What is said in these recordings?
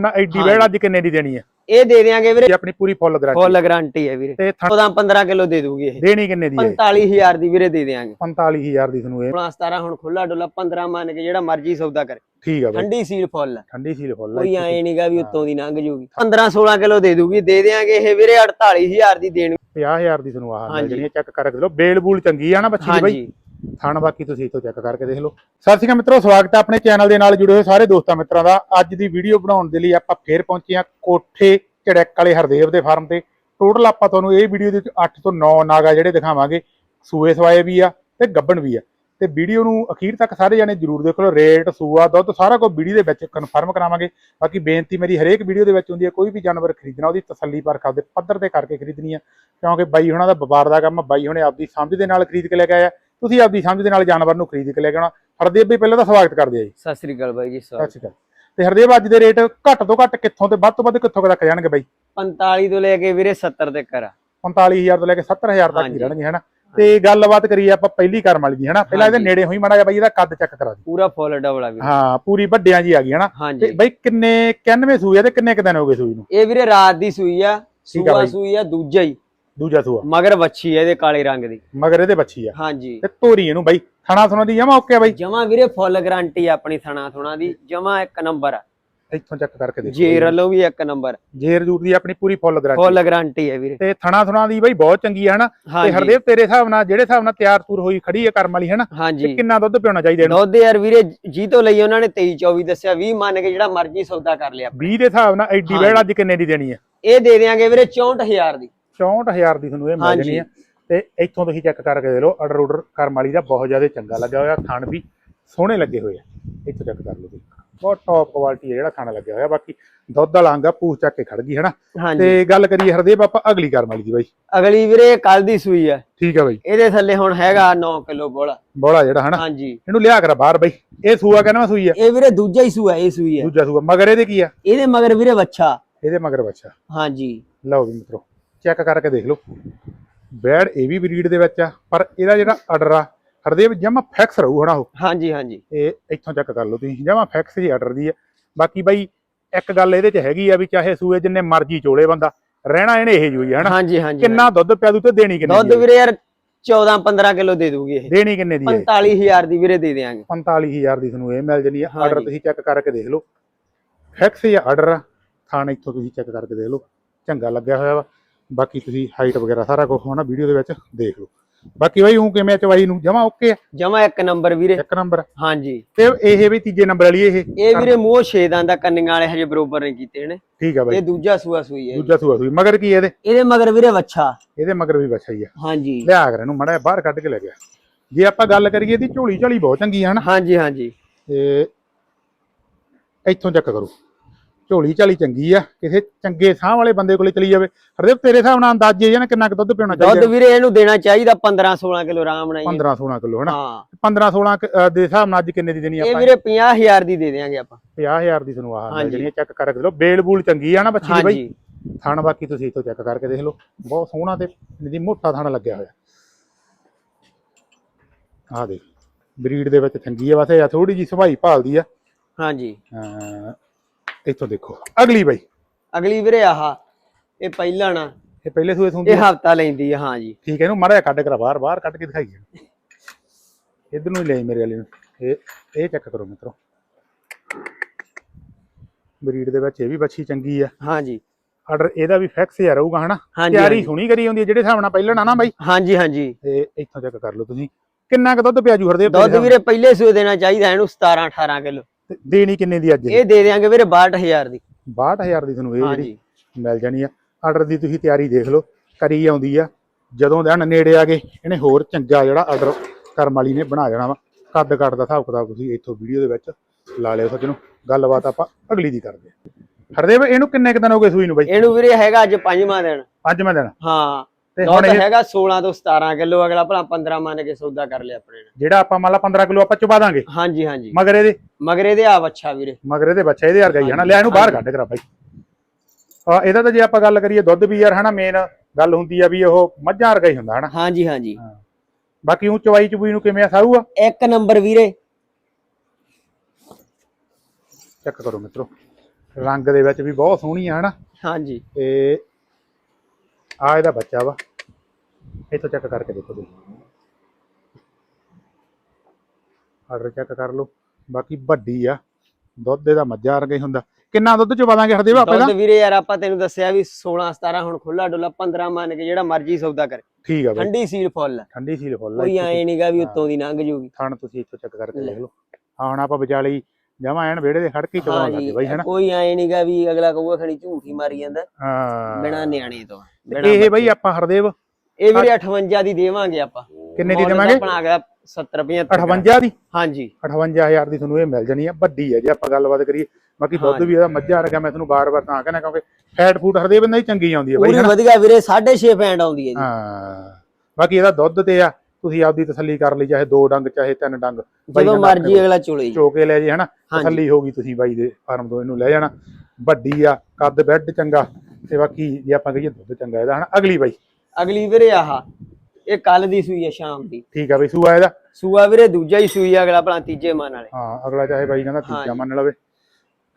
ਨਾ ਐਡੀ। ਵੇੜ ਅੱਜ ਕਿੰਨੇ ਦੀ ਦੇਣੀ ਹੈ? ਇਹ ਦੇ ਦਿਆਂਗੇ ਵੀਰੇ। ਆਪਣੀ ਪੂਰੀ ਫੁੱਲ ਗਾਰੰਟੀ ਫੁੱਲ ਗਾਰੰਟੀ ਹੈ ਵੀਰੇ। ਤੇ ਥਣ- 14 15 ਕਿਲੋ ਦੇ ਦੂਗੀ ਇਹ। ਦੇਣੀ ਕਿੰਨੇ ਦੀ ਹੈ? 45000 ਦੀ ਵੀਰੇ ਦੇ ਦਿਆਂਗੇ। 45000 ਦੀ ਤੁਹਾਨੂੰ ਇਹ। 16 17 ਹੁਣ ਖੁੱਲਾ ਡੁੱਲਾ 15 ਮੰਨ ਕੇ ਜਿਹੜਾ ਮਰਜ਼ੀ ਸੌਦਾ ਕਰੇ। ਠੀਕ ਆ ਠੰਡੀ ਸੀਲ ਫੁੱਲ ਹੈ। ਠੰਡੀ ਸੀਲ ਫੁੱਲ ਕੋਈ ਐ ਨਹੀਂਗਾ ਵੀ ਉੱਤੋਂ ਦੀ ਲੰਘ ਜੂਗੀ। 15 16 ਕਿਲੋ ਦੇ ਦੂਗੀ। ਦੇ ਦਿਆਂਗੇ ਇਹ ਵੀਰੇ 48000 ਦੀ ਦੇਣ। 50000 ਦੀ ਤੁਹਾਨੂੰ ਆਹ ਹੈ ਚੈੱਕ ਕਰਕੇ ਲਓ। ਬੇਲ ਬੂਲ ਚੰਗੀ ਆ ਨਾ ਬੱਚੀ ਦੀ ਬਾਈ। ਥਣ ਬਾਕੀ ਤੁਸੀਂ ਇੱਥੋਂ ਚੈੱਕ ਕਰਕੇ ਦੇਖ ਲਓ। ਸਤਿ ਸ਼੍ਰੀ ਅਕਾਲ ਮਿੱਤਰੋ ਸਵਾਗਤ ਹੈ ਆਪਣੇ ਚੈਨਲ ਦੇ ਨਾਲ ਜੁੜੇ ਹੋਏ ਸਾਰੇ ਦੋਸਤਾਂ ਮਿੱਤਰਾਂ ਦਾ। ਅੱਜ ਦੀ ਵੀਡੀਓ ਬਣਾਉਣ ਦੇ ਲਈ ਆਪਾਂ ਫੇਰ ਪਹੁੰਚੇ ਹਾਂ ਕੋਠੇ ਝੜਕ ਵਾਲੇ ਹਰਦੇਵ ਦੇ ਫਾਰਮ ਤੇ। ਟੋਟਲ ਆਪਾਂ ਤੁਹਾਨੂੰ ਇਹ ਵੀਡੀਓ ਦੇ ਵਿੱਚ 8 ਤੋਂ 9 ਨਾਗਾ ਜਿਹੜੇ ਦਿਖਾਵਾਂਗੇ। ਸੂਏ ਸਵਾਏ ਵੀ ਆ ਤੇ ਗੱਬਣ ਵੀ ਆ। ਤੇ ਵੀਡੀਓ ਨੂੰ ਅਖੀਰ ਤੱਕ ਸਾਰੇ ਜਾਣੇ ਜਰੂਰ ਦੇਖ ਲਓ। ਰੇਟ ਸੂਆ ਦੁੱਧ ਸਾਰਾ ਕੁਝ ਵੀਡੀਓ ਦੇ ਵਿੱਚ ਕਨਫਰਮ ਕਰਾਵਾਂਗੇ। ਬਾਕੀ ਬੇਨਤੀ ਮੇਰੀ ਹਰੇਕ ਵੀਡੀਓ ਦੇ ਵਿੱਚ ਹੁੰਦੀ ਹੈ ਕੋਈ ਵੀ ਜਾਨਵਰ ਖਰੀਦਣਾ ਉਹਦੀ ਤਸੱਲੀ ਪਰਖ ਆਪਦੇ ਪੱਧਰ ਤੇ ਕਰਕੇ ਖਰੀਦਣੀ ਆ। ਕਿਉਂਕਿ ਬਾਈ ਹੁਣਾਂ ਦਾ ਵਪਾਰ ਦਾ ਕੰਮ ਆ, ਬਾਈ ਹੁਣੇ ਆਪਦੀ ਸਮਝ ਦੇ ਨਾਲ ਖਰੀਦ ਕੇ ਲੈ ਕੇ ਆਇਆ। ਤੁਸੀਂ ਆਪਦੀ ਸਮਝ ਦੇ ਨਾਲ ਜਾਨਵਰ ਨੂੰ ਖਰੀਦ ਕੇ ਲੈ ਕੇ ਆਉਣਾ। ਹਰਦੇਵ ਵੀ ਪਹਿਲਾਂ ਤਾਂ ਸਵਾਗਤ ਕਰਦੇ ਆ ਜੀ। ਸਤਿ ਸ੍ਰੀ ਅਕਾਲ ਬਾਈ ਜੀ ਸਤਿ ਸ਼੍ਰੀ ਅਕਾਲ। ਤੇ ਹਰਦੇਵ ਅੱਜ ਦੇ ਰੇਟ ਘੱਟ ਤੋਂ ਘੱਟ ਕਿੱਥੋਂ ਤੇ ਵੱਧ ਤੋਂ ਵੱਧ ਕਿੱਥੋਂ ਤੱਕ ਜਾਣਗੇ ਬਾਈ? 45 ਤੋਂ ਲੈ ਕੇ ਵੀਰੇ 70 ਤੱਕ ਆ। 45000 ਤੋਂ ਲੈ ਕੇ 70000 ਤੱਕ ਹੀ। ਰਹਿਣਗੇ ਹਨਾ? ਤੇ ਗੱਲਬਾਤ ਕਰੀਏ ਆਪਾਂ ਪਹਿਲੀ ਕਰਮ ਵਾਲੀ ਦੀ ਹਨਾ? ਪਹਿਲਾਂ ਇਹਦੇ। ਨੇੜੇ ਹੋਈ ਮਾੜਾ ਜਿਹਾ ਬਾਈ ਇਹਦਾ ਕੱਦ ਚੈੱਕ ਕਰਾ ਦੀ ਪੂਰਾ ਫੁੱਲ ਡਬਲਾ ਵੀਰੇ। ਹਾਂ ਪੂਰੀ ਵੱਡਿਆਂ ਜੀ ਆ ਗਈ ਹਨਾ? ਤੇ ਬਾਈ ਕਿੰਨੇ 91 ਸੂਈ ਆ ਤੇ ਕਿੰਨੇ ਕੁ ਦਿਨ ਹੋ ਗਏ ਸੂਈ ਨੂੰ? ਇਹ ਵੀਰੇ ਰਾਤ ਦੀ ਸੂਈ ਆ ਆ ਸੂਆ। ਸੂਈ ਆ ਦੂਜਾ ਹੀ। ਦੂਜਾ ਸੂਆ। ਮਗਰ ਵੱਛੀ ਹੈ ਇਹਦੇ ਕਾਲੇ ਰੰਗ ਦੀ। ਮਗਰ ਇਹਦੇ ਬੱਚੀ ਆ। ਹਾਂਜੀ। ਤੇ ਤੋਰੀ ਇਹਨੂੰ ਬਾਈ। ਥਣਾ ਥਣਾ ਦੀ ਜਮਾ ਓਕੇ ਬਾਈ। ਜਮਾ ਵੀਰੇ ਫੁੱਲ ਗਾਰੰਟੀ ਆ ਆਪਣੀ ਥਣਾ ਥੁਣਾ ਦੀ। ਜਮਾ ਇੱਕ ਨੰਬਰ ਆ। ਇੱਥੋਂ ਚੈੱਕ ਕਰਕੇ ਦੇਖੋ ਜੇਰ ਵੱਲੋਂ ਵੀ ਇੱਕ ਨੰਬਰ ਜੇਰ ਜੂਰ ਦੀ ਆਪਣੀ ਪੂਰੀ ਫੁੱਲ ਗਾਰੰਟੀ ਫੁੱਲ ਗਾਰੰਟੀ ਹੈ ਵੀਰੇ। ਤੇ ਥਣਾ ਥਣਾ ਦੀ ਬਾਈ ਬਹੁਤ ਚੰਗੀ ਆ ਹਨਾ? ਤੇ ਹਰਦੇਵ ਤੇਰੇ ਹਿਸਾਬ ਨਾਲ ਜਿਹੜੇ ਹਿਸਾਬ ਨਾਲ ਤਿਆਰ ਤੂਰ ਹੋਈ ਖੜੀ ਹੈ ਕਰਮ ਵਾਲੀ ਹਨਾ? ਤੇ ਕਿੰਨਾ ਦੁੱਧ ਪਿਉਣਾ ਚਾਹੀਦਾ ਇਹਨੂੰ? ਦੁੱਧ ਯਾਰ ਵੀਰੇ ਜੀ ਤੋਂ ਲਈ ਉਹਨਾਂ ਨੇ 23 24 ਦੱਸਿਆ 20 ਮੰਨ ਕੇ ਜਿਹੜਾ ਮਰਜ਼ੀ ਸੌਦਾ ਕਰ ਲਿਆ 20 ਦੇ ਹਿਸਾਬ ਨਾਲ ਐਡੀ। ਵੇੜ ਅੱਜ ਕਿੰਨੇ ਦੀ ਦੇਣੀ ਆ? ਇਹ ਦੇ ਦਿਆਂਗੇ ਵੀਰੇ 64000 ਦੀ। 64000 ਦੀ ਤੁਹਾਨੂੰ ਇਹ ਮਿਲ। ਜਾਣੀ ਆ। ਤੇ ਇੱਥੋਂ ਤੁਸੀਂ ਚੈੱਕ ਕਰਕੇ ਦੇ ਲਓ ਆਰਡਰ ਆਰਡਰ ਕਰਮ ਵਾਲੀ ਦਾ ਬਹੁਤ ਜ਼ਿਆਦਾ ਚੰਗਾ ਲੱਗਾ ਹੋਇਆ ਥਣ ਵੀ ਸੋਹਣੇ ਲੱਗੇ ਹੋਏ ਆ। ਇੱਥੋਂ ਚੈੱਕ ਕਰ ਲਓ ਤੁਸੀਂ। ਬਹੁਤ ਟੌਪ ਕੁਆਲਿਟੀ ਹੈ ਜਿਹੜਾ ਥਣ ਲੱਗਿਆ ਹੋਇਆ। ਬਾਕੀ ਦੁੱਧ ਵਾਲਾ ਅੰਗਾ ਪੂਛ ਚੱਕ ਕੇ ਖੜ ਗਈ ਹਨਾ? ਤੇ ਗੱਲ ਕਰੀਏ ਹਰਦੇਵ ਆਪਾਂ ਅਗਲੀ ਕਰਮ ਵਾਲੀ ਦੀ ਬਾਈ। ਅਗਲੀ ਵੀਰੇ ਕੱਲ ਦੀ ਸੂਈ ਆ। ਠੀਕ ਆ ਬਾਈ। ਇਹਦੇ ਥੱਲੇ ਹੁਣ ਹੈਗਾ 9 ਕਿਲੋ ਬੋਲਾ। ਬੋਲਾ ਜਿਹੜਾ ਹਨਾ? ਹਾਂਜੀ। ਇਹਨੂੰ ਲਿਆ ਕਰ ਬਾਹਰ ਬਾਈ। ਇਹ ਸੂਆ ਕਹਿੰਦਾ ਸੂਈ ਆ? ਇਹ ਵੀਰੇ ਦੂਜਾ ਹੀ ਸੂਆ ਇਹ ਸੂਈ ਆ। ਦੂਜਾ ਸੂਆ। ਮਗਰ ਇਹਦੇ ਕੀ ਆ? ਇਹਦੇ ਮਗਰ ਵੀਰੇ ਵੱਛਾ। ਇਹਦੇ ਮਗਰ ਬੱਚਾ ਹਾਂਜੀ। ਲਓ ਵੀ ਮਿੱਤਰੋ ਚੈੱਕ ਕਰਕੇ ਦੇਖ ਲਓ। ਬੈੜ ਇਹ ਵੀ ਬਰੀਡ ਦੇ ਵਿੱਚ ਆ ਪਰ ਇਹਦਾ ਜਿਹੜਾ ਆਰਡਰ ਆ ਹਰਦੇਵ ਜਮਾ ਫਿਕਸ ਰਹੂ ਹਨਾ ਉਹ। ਹਾਂਜੀ ਹਾਂਜੀ। ਇਹ ਇੱਥੋਂ ਚੈੱਕ ਕਰ ਲਓ ਤੁਸੀਂ ਜਮਾ ਫਿਕਸ ਹੀ ਆਰਡਰ ਦੀ ਆ। ਬਾਕੀ ਬਾਈ ਇੱਕ ਗੱਲ ਇਹਦੇ 'ਚ ਹੈਗੀ ਆ ਵੀ ਚਾਹੇ ਸੂਏ ਜਿੰਨੇ ਮਰਜ਼ੀ ਚੋਲੇ ਬੰਦਾ ਰਹਿਣਾ ਇਹਨੇ ਇਹ ਜੂਈ ਹਨਾ? ਹਾਂਜੀ ਹਾਂਜੀ ਕਿੰਨਾ ਦੁੱਧ ਪਿਆ ਦੂ ਤੇ ਦੇਣੀ ਕਿੰਨੀ ਦੁੱਧ? ਵੀਰੇ ਯਾਰ 14 15 ਕਿਲੋ ਦੇ ਦੂਗੀ ਇਹ। ਦੇਣੀ ਕਿੰਨੇ ਦੀ ਹੈ 45000 ਦੀ ਵੀਰੇ ਦੇ ਦਿਆਂਗੇ। 45000 ਦੀ ਤੁਹਾਨੂੰ ਇਹ ਮਿਲ ਜਣੀ ਆ। ਆਰਡਰ ਤੁਸੀਂ ਚੈੱਕ ਕਰਕੇ ਦੇਖ ਲਓ। ਫਿਕਸ ਹੀ ਆਰਡਰ ਆ ਥਾਣ ਇੱਥੋਂ ਤੁਸੀਂ ਚੈੱਕ ਕਰਕੇ ਦੇਖ ਲਓ। ਚੰਗਾ ਲੱਗਿਆ ਹੋਇਆ ਵਾ। ਬਾਕੀ ਤੁਸੀਂ ਹਾਈਟ ਵਗੈਰਾ ਸਾਰਾ ਕੁਝ ਹੋਣਾ ਵੀਡੀਓ ਦੇ ਵਿੱਚ ਦੇਖ ਲਓ। ਬਾਕੀ ਬਾਈ ਹੂੰ ਕਿਵੇਂ ਚਵਾਈ ਨੂੰ? ਜਮਾ ਓਕੇ ਆ? ਜਮਾ ਇੱਕ ਨੰਬਰ ਵੀਰੇ। ਇੱਕ ਨੰਬਰ ਹਾਂਜੀ। ਤੇ ਇਹ ਵੀ ਤੀਜੇ ਨੰਬਰ ਵਾਲੀ ਇਹ? ਇਹ ਵੀਰੇ ਮੂੰਹ ਛੇਦਾਂ ਦਾ ਕੰਨੀਆਂ ਵਾਲੇ ਹਜੇ ਬਰੋਬਰ ਨਹੀਂ ਕੀਤੇ ਨੇ ਠੀਕ ਆ ਬਾਈ। ਇਹ ਦੂਜਾ ਸੂਆ ਸੂਈ ਹੈ। ਦੂਜਾ ਸੂਆ ਸੂਈ। ਮਗਰ ਕੀ ਇਹਦੇ? ਇਹਦੇ ਮਗਰ ਵੀਰੇ ਵੱਛਾ। ਇਹਦੇ ਮਗਰ ਵੀ ਬੱਚਾ ਹੀ ਆ। ਹਾਂਜੀ। ਲਿਆ ਕਰ ਇਹਨੂੰ ਮੜਾ ਬਾਹਰ ਕੱਢ ਕੇ ਲੈ ਗਿਆ। ਜੇ ਆਪਾਂ ਗੱਲ ਕਰੀਏ ਇਹਦੀ ਝੋਲੀ ਝਾਲੀ ਬਹੁਤ ਚੰਗੀ ਆ ਹਨਾ। ਹਾਂਜੀ ਹਾਂਜੀ। ਤੇ ਇੱਥੋਂ ਚੈੱਕ ਕਰੋ। ਝੋਲੀ ਝਾਲੀ ਚੰਗੀ ਆ ਕਿਸੇ ਚੰਗੇ ਸਾਹ ਵਾਲੇ ਬੰਦੇ ਕੋਲੇ ਚਲੀ ਜਾਵੇ। ਹਰਦੇਵ ਤੇਰੇ ਹਿਸਾਬ ਨਾਲ ਅੰਦਾਜ਼ੇ ਜਨ ਕਿੰਨਾ ਕੁ ਦੁੱਧ ਪਿਉਣਾ ਦੁੱਧ ਚਾਹੀਦਾ ਵੀਰੇ ਇਹਨੂੰ ਦੇਣਾ ਚਾਹੀਦਾ 15 16 ਕਿਲੋ ਆਰਾਮ ਨਾਲ ਜੀ। 15 16 ਕਿਲੋ ਹਨਾ? ਹਾਂ। 15 16 ਕ- ਅ, ਦੇ ਹਿਸਾਬ ਨਾਲ ਅੱਜ ਕਿੰਨੇ ਦੀ ਦੇਣੀ ਇਹ ਆਪਾਂ? ਵੀਰੇ 50000 ਦੀ ਦੇ ਦੇਾਂਗੇ ਆਪਾਂ। 50000 ਦੀ ਤੁਹਾਨੂੰ ਆਹ ਹਾਂਜੀ। ਜਿਹੜੀ ਚੈੱਕ ਕਰਕੇ ਲਓ। ਬੇਲ ਬੂਲ ਚੰਗੀ ਆ ਨਾ ਬੱਚੀ ਦੀ ਬਾਈ? ਥਣ ਬਾਕੀ ਤੁਸੀਂ ਇੱਥੋਂ ਚੈੱਕ ਕਰਕੇ ਦੇਖ ਲਓ। ਬਹੁਤ ਸੋਹਣਾ ਤੇ ਇਹਦੀ ਮੋਟਾ ਥਣ ਲੱਗਿਆ ਹੋਇਆ। ਆਹ ਦੇਖ ਬਰੀਡ ਦੇ ਵਿੱਚ ਚੰਗੀ ਆ ਬਸ ਇਹ ਥੋੜੀ ਜੀ ਸੁਭਾਈ ਭਾਲਦੀ ਆ। ਹਾਂਜੀ। ਇੱਥੋਂ ਦੇਖੋ। ਅਗਲੀ ਬਾਈ। ਅਗਲੀ ਵੀਰੇ ਆਹ ਇਹ ਪਹਿਲਾਂ ਨਾ ਇਹ ਪਹਿਲੇ ਸੂਏ ਹੁੰਦੀ ਇਹ ਹਫਤਾ ਲੈਂਦੀ ਆ ਹਾਂਜੀ ਠੀਕ ਹੈ ਇਹਨੂੰ ਮਾੜਾ ਜਿਹਾ ਕੱਢ ਕੇ ਬਾਹਰ ਬਾਹਰ ਕੱਢ ਕੇ ਦਿਖਾਈਏ। ਇਧਰ ਨੂੰ ਹੀ ਲੈ ਮੇਰੇ ਵਾਲੇ ਨੂੰ। ਇਹ ਇਹ ਚੈੱਕ ਕਰੋ ਮਿੱਤਰੋ। ਬਰੀਡ ਦੇ ਵਿੱਚ ਇਹ ਵੀ ਬੱਚੀ ਚੰਗੀ ਆ। ਹਾਂਜੀ ਆਰਡਰ ਇਹਦਾ ਵੀ ਫਿਕਸ ਹੀ ਰਹੂਗਾ ਹਨਾ? ਤਿਆਰੀ। ਸੋਹਣੀ ਕਰੀ ਹੁੰਦੀ ਹੈ ਜਿਹੜੇ ਹਿਸਾਬ ਨਾਲ ਪਹਿਲਾਂ ਨਾ ਨਾ ਬਾਈ ਹਾਂਜੀ ਹਾਂਜੀ ਤੇ ਇੱਥੋਂ ਚੈੱਕ ਕਰ ਲਓ ਤੁਸੀਂ। ਕਿੰਨਾ ਕੁ ਦੁੱਧ ਪਿਆ ਜੂ ਹਰਦੇ ਦੁੱਧ ਵੀਰੇ ਪਹਿਲੇ ਸੂਏ ਦੇਣਾ ਚਾਹੀਦਾ ਇਹਨੂੰ 17 18 ਕਿਲੋ। ਦੇਣੀ ਕਿੰਨੇ ਦੀ ਅੱਜ? ਇਹ ਦੇ ਦੇਾਂਗੇ ਵੀਰੇ 62000 ਦੀ। 62000 ਦੀ ਤੁਹਾਨੂੰ ਇਹ ਜਿਹੜੀ ਮਿਲ ਜਾਣੀ ਆ। ਆਰਡਰ ਦੀ ਤੁਸੀਂ ਤਿਆਰੀ ਦੇਖ ਲਓ ਕਰੀ ਆਉਂਦੀ ਆ। ਜਦੋਂ ਦਿਨ ਨੇੜੇ ਆ ਗਏ ਇਹਨੇ ਹੋਰ ਚੰਗਾ ਜਿਹੜਾ ਆਰਡਰ ਕਰਮ ਵਾਲੀ ਨੇ ਬਣਾ ਜਾਣਾ ਵਾ। ਕੱਦ ਕੱਟ ਦਾ ਹਿਸਾਬ ਕਿਤਾਬ ਤੁਸੀਂ ਇੱਥੋਂ ਵੀਡੀਓ ਦੇ ਵਿੱਚ ਲਾ ਲਿਓ ਸੱਜਣੋ। ਗੱਲਬਾਤ ਆਪਾਂ ਅਗਲੀ ਦੀ ਕਰਦੇ ਹਰਦੇਵ ਇਹਨੂੰ ਕਿੰਨੇ ਕੁ ਦਿਨ ਹੋ ਗਏ ਸੂਈ ਨੂੰ ਬਾਈ? ਇਹਨੂੰ ਵੀਰੇ ਹੈਗਾ ਅੱਜ ਪੰਜਵਾਂ ਦਿਨ। ਮੈਂ ਦਿਨ। ਹਾਂ। ਹੁਣ ਇਹ ਹੈਗਾ 16 ਤੋਂ 17 ਕਿਲੋ ਅਗਲਾ ਭਲਾ 15 ਮੰਨ ਕੇ ਸੌਦਾ ਕਰ ਲਿਆ ਆਪਣੇ ਨੇ ਜਿਹੜਾ ਆਪਾਂ ਮੰਨ ਲਾ 15 ਕਿਲੋ ਆਪਾਂ ਚੁਬਾ ਦਾਂਗੇ। ਹਾਂਜੀ ਹਾਂਜੀ। ਮਗਰ ਇਹਦੇ? ਮਗਰ ਇਹਦੇ ਆ ਵੱਛਾ ਵੀਰੇ। ਮਗਰ ਇਹਦੇ ਬੱਚਾ ਇਹਦੇ ਵਰਗਾ ਹੀ ਹਨਾ ਲੈ ਇਹਨੂੰ ਬਾਹਰ ਕੱਢ ਕਰਾ ਬਾਈ। ਆ ਇਹਦਾ ਤਾਂ ਜੇ ਆਪਾਂ ਗੱਲ ਕਰੀਏ ਦੁੱਧ ਵੀ ਯਾਰ ਹਨਾ ਮੇਨ ਗੱਲ ਹੁੰਦੀ ਆ ਵੀ ਉਹ ਮੱਝਾਂ ਵਰਗਾ ਹੀ ਹੁੰਦਾ ਹਨਾ। ਹਾਂਜੀ ਹਾਂਜੀ। ਬਾਕੀ ਉਹ ਚਵਾਈ ਚਬੂਈ ਨੂੰ ਕਿਵੇਂ ਆ ਸਾਊ ਆ? ਇੱਕ ਨੰਬਰ ਵੀਰੇ। ਚੈੱਕ ਕਰੋ ਮਿੱਤਰੋ। ਰੰਗ ਦੇ ਵਿੱਚ ਵੀ ਬਹੁਤ ਸੋਹਣੀ ਆ ਹਨਾ। ਹਾਂਜੀ। ਤੇ ਆ ਇਹਦਾ ਬੱਚਾ ਵਾ। ਇੱਥੋਂ ਚੈੱਕ ਕਰਕੇ ਦੇਖੋ ਤੁਸੀਂ ਆਰਡਰ ਚੈੱਕ ਕਰ ਲਓ। ਬਾਕੀ ਵੱਡੀ ਆ। ਦੁੱਧ ਇਹਦਾ ਮੱਝਾਂ ਵਰਗਾ ਹੀ ਹੁੰਦਾ। ਕਿੰਨਾ ਦੁੱਧ ਚ ਪਾਵਾਂਗੇ ਹਰਦੇਵ ਆਪੇ ਦਾ ਦੁੱਧ ਵੀਰੇ ਯਾਰ ਆਪਾਂ ਤੈਨੂੰ ਦੱਸਿਆ ਵੀ 16 17 ਹੁਣ ਖੁੱਲਾ ਡੁੱਲਾ 15 ਮੰਨ ਕੇ ਜਿਹੜਾ ਮਰਜ਼ੀ ਸੌਦਾ ਕਰ। ਠੀਕ ਆ ਬਾਈ। ਠੰਡੀ ਸੀਲ ਫੁੱਲ। ਠੰਡੀ ਸੀਲ ਫੁੱਲ ਕੋਈ ਐ ਨਹੀਂਗਾ ਵੀ ਉੱਤੋਂ ਦੀ ਲੰਘ ਜੂਗੀ। ਥਣ ਤੁਸੀਂ ਇੱਥੋਂ ਚੈੱਕ ਕਰਕੇ। ਦੇਖ ਲਓ। ਹਾਂ ਹੁਣ ਆਪਾਂ ਵਿਚਾਲੀ ਜਮਾ ਐਨ ਵਿਹੜੇ ਦੇ ਖੜ ਕੇ ਚਵਾਉਣ ਹਾਂਜੀ ਲੱਗੇ ਬਾਈ ਹਨਾ? ਕੋਈ ਐ ਨਹੀਂਗਾ ਵੀ ਅਗਲਾ ਕਹੂਗਾ ਖਣੀ ਝੂਠੀ ਮਾਰੀ ਜਾਂਦਾ। ਹਾਂ। ਬਿਨਾ ਨਿਆਣੇ ਤੋਂ। ਇਹ ਬਾਈ। ਆਪਾਂ ਹਰਦੇਵ ਇਹ ਵੀਰੇ 58 ਦੀ ਦੇਵਾਂਗੇ ਆਪਾਂ। ਕਿੰਨੇ ਦੀ ਦੇਵਾਂਗੇ? ਆਪਣਾ ਆ ਗਿਆ 70 75 58 ਦੀ? ਹਾਂਜੀ। 58000 ਦੀ ਤੁਹਾਨੂੰ ਇਹ ਮਿਲ ਜਾਣੀ ਆ। ਵੱਡੀ ਹੈ ਜੇ ਆਪਾਂ ਗੱਲਬਾਤ ਕਰੀਏ। ਬਾਕੀ ਦੁੱਧ। ਵੀ ਇਹਦਾ ਮੱਝਾਂ ਵਰਗਾ ਮੈਂ ਤੁਹਾਨੂੰ ਬਾਰ-ਬਾਰ ਤਾਂ ਕਹਿੰਦਾ ਕਿਉਂਕਿ ਫੈਟ ਫੂਡ ਹਰਦੇਵ ਨਾਲ ਹੀ ਚੰਗੀ ਆਉਂਦੀ ਹੈ ਬਾਈ ਪੂਰੀ ਵਧੀਆ ਵੀਰੇ 6.5 ਪੈਂਡ ਆਉਂਦੀ ਹੈ ਜੀ। ਹਾਂ। ਬਾਕੀ ਇਹਦਾ ਦੁੱਧ ਤੇ ਆ ਤੁਸੀਂ ਆਪਦੀ ਤਸੱਲੀ ਕਰ ਲਈ ਚਾਹੇ ਦੋ ਡੰਗ ਚਾਹੇ ਤਿੰਨ ਡੰਗ। ਜਦੋਂ ਮਰਜ਼ੀ ਅਗਲਾ ਚੁਲੇ ਜੀ। ਚੋ ਕੇ ਲੈ ਜੇ ਹਨਾ? ਤਸੱਲੀ ਹੋਗੀ ਤੁਸੀਂ ਬਾਈ ਦੇ ਫਾਰਮ ਤੋਂ ਇਹਨੂੰ ਲੈ ਜਾਣਾ। ਵੱਡੀ ਆ ਕੱਦ ਬੈੱਡ ਚੰਗਾ। ਤੇ ਬਾਕੀ ਜੇ ਆਪਾਂ ਕਹੀਏ ਦੁੱਧ ਚੰਗਾ ਇਹਦਾ ਹਨਾ? ਅਗਲੀ ਬਾਈ। ਅਗਲੀ ਵੀਰੇ ਆਹ ਇਹ ਕੱਲ ਦੀ ਸੂਈ ਹੈ ਸ਼ਾਮ ਦੀ। ਠੀਕ ਆ ਬਈ ਸੂਆ ਇਹਦਾ? ਸੂਆ ਵੀਰੇ ਦੂਜਾ ਹੀ ਸੂਈ ਆ ਅਗਲਾ ਭਲਾ ਤੀਜੇ ਮਨ ਵਾਲੇ। ਹਾਂ ਅਗਲਾ ਚਾਹੇ ਬਾਈ ਕਹਿੰਦਾ ਤੀਜਾ। ਮੰਨ ਲਵੇ।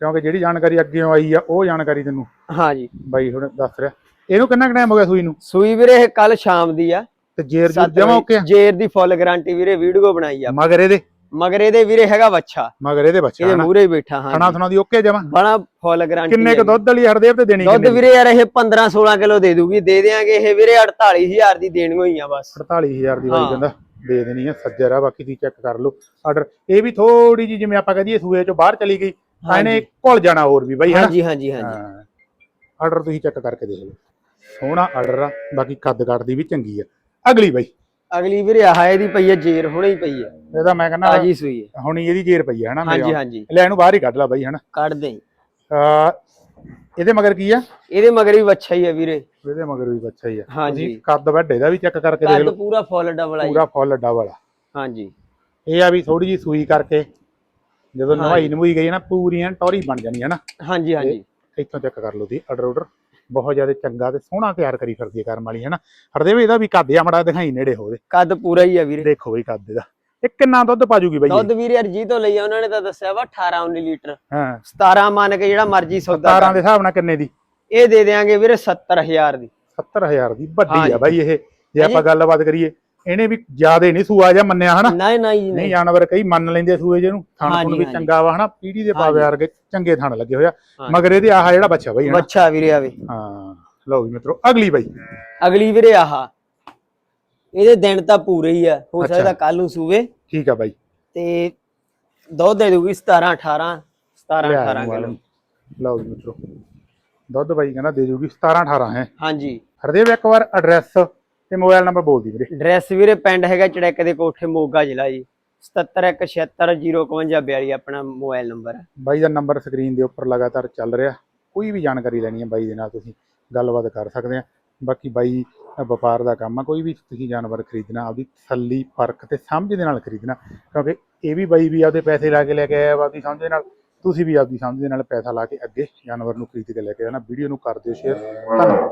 ਕਿਉਂਕਿ ਜਿਹੜੀ ਜਾਣਕਾਰੀ ਅੱਗੇ ਆਈ ਆ ਉਹ ਜਾਣਕਾਰੀ ਤੈਨੂੰ। ਹਾਂਜੀ। ਬਾਈ ਹੁਣ ਦੱਸ ਰਿਹਾ। ਇਹਨੂੰ ਕਿੰਨਾ ਟਾਈਮ ਹੋ ਗਿਆ ਸੂਈ ਨੂੰ? ਸੂਈ ਵੀਰੇ ਇਹ ਕੱਲ ਸ਼ਾਮ ਦੀ ਆ। ਤੇ ਜੇਰ ਜੂਰ ਜਮਾ ਓਕੇ ਜੇਰ ਦੀ ਫੁੱਲ ਗਾਰੰਟੀ ਵੀਰੇ ਵੀਡੀਓ ਬਣਾਈ ਆ। ਮਗਰ ਇਹਦੇ? ਮਗਰ ਇਹਦੇ ਵੀਰੇ ਹੈਗਾ ਬੱਚਾ। ਮਗਰ ਇਹਦੇ ਬੱਚਾ ਇਹਦੇ ਮੂਹਰੇ ਹੀ ਬੈਠਾ ਹਾਂ ਥਣਾ ਦੀ ਓਕੇ ਜਮਾ? ਬੜਾ ਫੁੱਲ ਗਾਰੰਟੀ ਕਿੰਨੇ ਕ ਦੁੱਧ ਵਾਲੀ ਹਰਦੇਵ ਤੇ ਦੇਣੀ ਦੁੱਧ? ਵੀਰੇ ਯਾਰ ਇਹ 15 16 ਕਿਲੋ ਦੇ ਦੂਗੀ ਦੇ ਦੇਾਂਗੇ ਇਹ ਵੀਰੇ 48000 ਦੀ ਦੇਣੀ ਹੋਈ ਆ ਬਸ। 48000 ਦੀ ਬਾਈ। ਕਹਿੰਦਾ ਦੇ ਦੇਣੀ ਆ ਸੱਜਰ ਆ ਬਾਕੀ ਤੁਸੀਂ ਚੈੱਕ ਕਰ ਲਓ। ਆਰਡਰ ਇਹ ਵੀ ਥੋੜੀ ਜੀ ਜਿਵੇਂ ਆਪਾਂ ਕਹਦੀਏ ਸੂਏ ਚੋਂ ਬਾਹਰ ਚਲੀ ਗਈ ਤਾਂ ਇਹਨੇ। ਘੁਲ ਜਾਣਾ ਹੋਰ ਵੀ ਬਾਈ ਹਾਂਜੀ ਹਾਂਜੀ ਹਾਂਜੀ। ਆਰਡਰ ਤੁਸੀਂ ਚੈੱਕ ਕਰਕੇ ਦੇਖ ਲਓ। ਸੋਹਣਾ ਆਰਡਰ ਆ ਬਾਕੀ ਕੱਦ ਕੱਟ ਦੀ ਵੀ ਚੰਗੀ ਆ। ਅਗਲੀ ਬਾਈ। ਅਗਲੀ ਵੀਰੇ ਆਹ ਇਹਦੀ ਪਈ ਹੈ ਜੇਰ ਹੁਣੇ ਹੀ ਪਈ ਹੈ ਇਹਦਾ ਮੈਂ ਕਹਿੰਦਾ ਤਾਜੀ ਸੂਈ ਹੈ ਹੁਣੀ ਇਹਦੀ ਜੇਰ ਪਈ ਆ ਹਨਾ ਮੇਰੇ ਹਾਂਜੀ। ਹਾਂਜੀ। ਲੈ ਇਹਨੂੰ ਬਾਹਰ ਹੀ ਕੱਢ ਲਾ ਬਾਈ ਹਨਾ। ਕੱਢ ਦੇ। ਅਹ ਇਹਦੇ ਮਗਰ ਕੀ ਆ? ਇਹਦੇ ਮਗਰ ਵੀ ਬੱਚਾ ਹੀ ਹੈ ਵੀਰੇ। ਇਹਦੇ ਮਗਰ ਵੀ ਬੱਚਾ ਹੀ ਆ। ਹਾਂਜੀ। ਤੁਸੀਂ ਕੱਦ ਵੱਡੇ ਦਾ ਵੀ ਚੈੱਕ ਕਰਕੇ ਦੇਖ ਕੱਦ ਲਓ। ਪੂਰਾ ਫੁੱਲ ਡਬਲ ਆਈ ਪੂਰਾ ਫੁੱਲ ਅੱਡਾ ਵਾਲਾ ਹਾਂਜੀ। ਇਹ ਆ ਵੀ ਥੋੜੀ ਜੀ ਸੂਈ ਕਰਕੇ ਜਦੋਂ ਨਵਾਈ ਨਵੂਈ ਗਈ ਨਾ ਪੂਰੀਆਂ ਟੌਰੀ ਬਣ ਜਾਣੀ ਹੈ ਨਾ। ਹਾਂਜੀ ਹਾਂਜੀ। ਇੱਥੋਂ ਚੈੱਕ ਕਰ ਲਓ ਤੁਸੀਂ ਆਰਡਰ ਆਰਡਰ ਬਹੁਤ ਜ਼ਿਆਦਾ ਚੰਗਾ ਤੇ ਸੋਹਣਾ ਤਿਆਰ ਕਰੀ ਫਿਰਦੀ ਹੈ ਕਰਮ ਵਾਲੀ ਹੈ ਨਾ ਹਰਦੇਵ ਇਹਦਾ ਵੀ ਕੱਦ ਆ ਮੜਾ ਦਿਖਾਈ ਨੇੜੇ ਹੋਵੇ ਕੱਦ ਪੂਰਾ ਹੀ ਹੈ ਵੀਰੇ। ਦੇਖੋ ਬਈ ਕੱਦ ਇਹਦਾ। ਇਹ ਕਿੰਨਾ ਦੁੱਧ ਪਾਜੂਗੀ ਬਈ ਦੁੱਧ ਵੀਰੇ ਅਰਜੀ ਤੋਂ ਲਈ ਆ ਉਹਨਾਂ ਨੇ ਤਾਂ ਦੱਸਿਆ ਵਾ 18 19 ਲੀਟਰ। ਹਾਂ। 17 ਮੰਨ ਕੇ ਜਿਹੜਾ ਮਰਜ਼ੀ ਸੌਦਾ 17 ਦੇ ਹਿਸਾਬ ਨਾਲ ਕਿੰਨੇ ਦੀ? ਇਹ ਦੇ ਦੇਾਂਗੇ ਵੀਰੇ 70000 ਦੀ। 70000 ਦੀ। ਵੱਡੀ। ਆ ਬਾਈ ਇਹ। ਜੇ ਆਪਾਂ। ਗੱਲਬਾਤ ਕਰੀਏ ਇਹਨੇ ਵੀ ਜ਼ਿਆਦੇ ਨਹੀਂ ਸੂਆ ਜਾਂ ਮੰਨਿਆ ਹਨਾ? ਨਹੀਂ ਨਹੀਂ ਜੀ, ਨਹੀਂ ਨਹੀਂ ਜਾਨਵਰ ਕਈ ਮੰਨ ਲੈਂਦੇ ਸੂਏ ਥਣ ਹਾਂਜੀ, ਥੁਣ ਵੀ ਹਾਂਜੀ। ਚੰਗਾ ਵਾ ਹਨਾ? ਪੀੜੀ ਦੇ ਪਾਵੇ ਵਰਗੇ ਚੰਗੇ ਥਣ ਲੱਗੇ ਹੋਇਆ। ਮਗਰ ਇਹਦੇ ਆਹ ਜਿਹੜਾ ਬੱਚਾ ਬਈ ਹਨਾ? ਬੱਚਾ ਵੀਰੇ ਆਵੇ ਹਾਂ ਲਓ ਜੀ ਮਿੱਤਰੋ ਅਗਲੀ ਬਾਈ। ਅਗਲੀ ਵੀਰੇ ਆਹ। ਇਹਦੇ ਦਿਨ ਤਾਂ ਪੂਰੇ ਹੀ ਆ ਹੋ ਅੱਛਾ। ਸਕਦਾ ਕੱਲ ਨੂੰ ਸੂਵੇ। ਠੀਕ ਆ ਬਾਈ। ਤੇ ਦੁੱਧ ਦੇ ਦੂਗੀ 17 18 17 ਲਿਆ 18 ਮੋਬਾਈਲ ਕਿਲੋ। ਲਓ ਜੀ ਮਿੱਤਰੋ ਦੁੱਧ ਬਾਈ ਕਹਿੰਦਾ ਦੇ ਜੂਗੀ 17 18 ਹੈ? ਹਾਂਜੀ। ਹਰਦੇਵ ਇੱਕ ਵਾਰ ਐਡਰੈਸ ਤੇ ਮੋਬਾਈਲ ਨੰਬਰ ਬੋਲ ਦੀ ਵੀਰੇ। ਡਰੈਸ ਵੀਰੇ ਪਿੰਡ ਹੈਗਾ ਚੜੈਕ ਦੇ ਕੋਠੇ ਮੋਗਾ ਜ਼ਿਲ੍ਹਾ ਜੀ। 7717051052 ਆਪਣਾ ਮੋਬਾਈਲ ਨੰਬਰ। ਹੈ ਬਾਈ ਦਾ ਨੰਬਰ ਸਕਰੀਨ ਦੇ ਉੱਪਰ ਲਗਾਤਾਰ ਚੱਲ ਰਿਹਾ। ਕੋਈ ਵੀ ਜਾਣਕਾਰੀ ਲੈਣੀ ਹੈ ਬਾਈ ਦੇ ਨਾਲ ਤੁਸੀਂ ਗੱਲਬਾਤ ਕਰ ਸਕਦੇ ਆ ਬਾਕੀ ਬਾਈ ਵਪਾਰ ਦਾ ਕੰਮ ਆ ਕੋਈ ਵੀ ਤੁਸੀਂ ਜਾਨਵਰ ਖਰੀਦਣਾ ਆਪਦੀ ਤਸੱਲੀ ਫ਼ਰਕ ਤੇ ਸਮਝ ਦੇ ਨਾਲ ਖਰੀਦਣਾ। ਕਿਉਂਕਿ ਇਹ ਵੀ ਬਾਈ ਵੀ ਆਪਦੇ ਪੈਸੇ ਲਾ ਕੇ ਲੈ ਕੇ ਆਇਆ ਆਪਦੀ ਸਮਝ ਦੇ ਨਾਲ। ਤੁਸੀਂ ਵੀ ਆਪਦੀ ਸਮਝ ਦੇ ਨਾਲ ਪੈਸਾ ਲਾ ਕੇ ਅੱਗੇ ਜਾਨਵਰ ਨੂੰ ਖਰੀਦ ਕੇ ਲੈ ਕੇ ਆਣਾ ਵੀਡੀਓ ਨੂੰ ਕਰ ਦਿਓ ਸ਼ੇਅਰ ਧੰਨਵਾਦ।